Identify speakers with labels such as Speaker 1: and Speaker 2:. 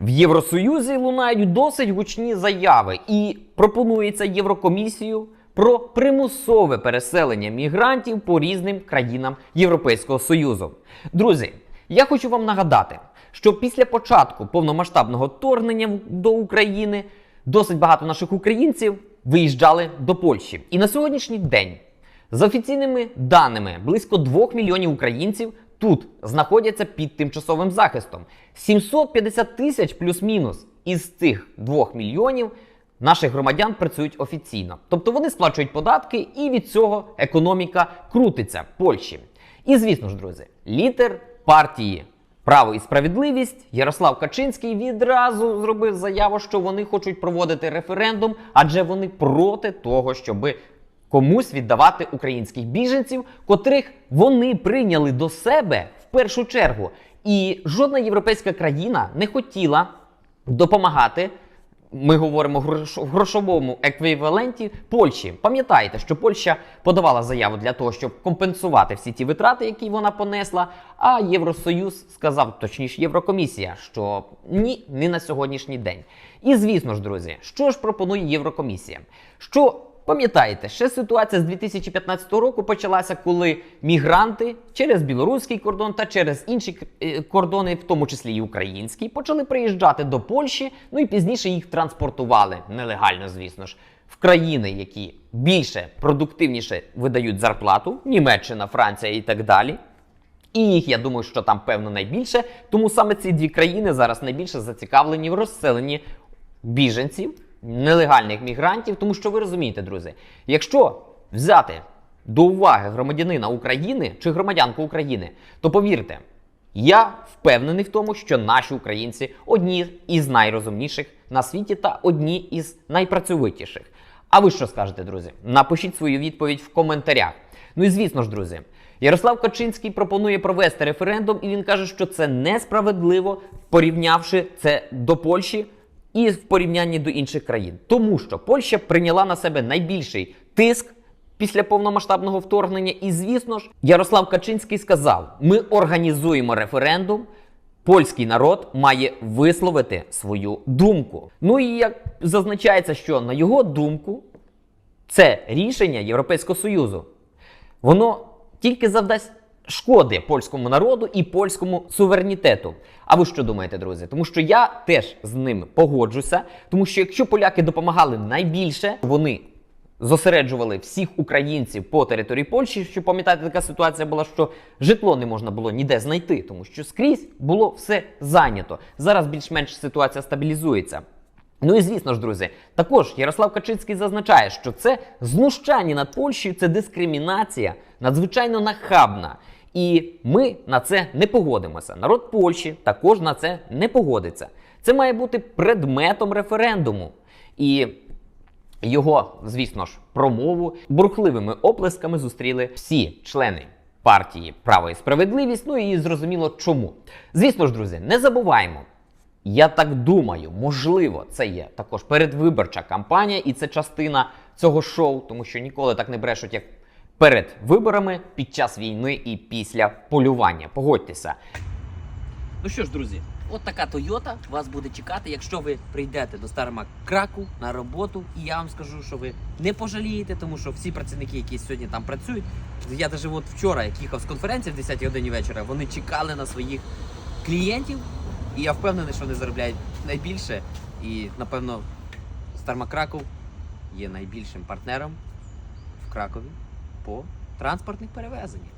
Speaker 1: В Євросоюзі лунають досить гучні заяви і пропонується Єврокомісію про примусове переселення мігрантів по різним країнам Європейського Союзу. Друзі, я хочу вам нагадати, що після початку повномасштабного вторгнення до України досить багато наших українців виїжджали до Польщі. І на сьогоднішній день, за офіційними даними, близько 2 мільйонів українців тут знаходяться під тимчасовим захистом. 750 тисяч плюс-мінус із цих 2 мільйонів наших громадян працюють офіційно. Тобто вони сплачують податки, і від цього економіка крутиться Польщі. І звісно ж, друзі, лідер партії Право і справедливість Ярослав Качинський відразу зробив заяву, що вони хочуть проводити референдум, адже вони проти того, щоби комусь віддавати українських біженців, котрих вони прийняли до себе в першу чергу. І жодна європейська країна не хотіла допомагати. Ми говоримо в грошовому еквіваленті Польщі. Пам'ятаєте, що Польща подавала заяву для того, щоб компенсувати всі ті витрати, які вона понесла. А Євросоюз сказав, точніше, Єврокомісія, що ні, не на сьогоднішній день. І звісно ж, друзі, що ж пропонує Єврокомісія? Що Пам'ятаєте, ще ситуація з 2015 року почалася, коли мігранти через білоруський кордон та через інші е, кордони, в тому числі і український, почали приїжджати до Польщі. Ну і пізніше їх транспортували нелегально, звісно ж, в країни, які більше продуктивніше видають зарплату, Німеччина, Франція і так далі. І їх, я думаю, що там певно найбільше. Тому саме ці дві країни зараз найбільше зацікавлені в розселенні біженців, нелегальних мігрантів. Тому що ви розумієте, друзі, якщо взяти до уваги громадянина України чи громадянку України, то повірте, я впевнений в тому, що наші українці одні із найрозумніших на світі та одні із найпрацьовитіших. А ви що скажете, друзі? Напишіть свою відповідь в коментарях. Ну і звісно ж, друзі, Ярослав Качинський пропонує провести референдум, і він каже, що це несправедливо, порівнявши це до Польщі і в порівнянні до інших країн. Тому що Польща прийняла на себе найбільший тиск після повномасштабного вторгнення. І, звісно ж, Ярослав Качинський сказав: ми організуємо референдум. Польський народ має висловити свою думку. Ну і як зазначається, що на його думку, це рішення Європейського Союзу. Воно тільки завдасть шкоди польському народу і польському суверенітету. А ви що думаєте, друзі? Тому що я теж з ним погоджуся, тому що якщо поляки допомагали найбільше, вони зосереджували всіх українців по території Польщі. Що пам'ятаєте, така ситуація була, що житло не можна було ніде знайти, тому що скрізь було все зайнято. Зараз більш-менш ситуація стабілізується. Ну і звісно ж, друзі, також Ярослав Качинський зазначає, що це знущання над Польщею, це дискримінація надзвичайно нахабна. І ми на це не погодимося. Народ Польщі також на це не погодиться. Це має бути предметом референдуму. І його, звісно ж, промову бурхливими оплесками зустріли всі члени партії Право і справедливість. Ну і зрозуміло чому. Звісно ж, друзі, не забуваємо. Я так думаю, можливо, це є також передвиборча кампанія, і це частина цього шоу, тому що ніколи так не брешуть, як перед виборами, під час війни і після полювання. Погодьтеся.
Speaker 2: Ну що ж, друзі, от така Тойота вас буде чекати, якщо ви прийдете до Старма Краку на роботу. І я вам скажу, що ви не пожалієте, тому що всі працівники, які сьогодні там працюють, я навіть от вчора, як їхав з конференції в 10 годині вечора, вони чекали на своїх клієнтів. І я впевнений, що вони заробляють найбільше. І напевно Старма Краков є найбільшим партнером в Кракові по транспортних перевезеннях.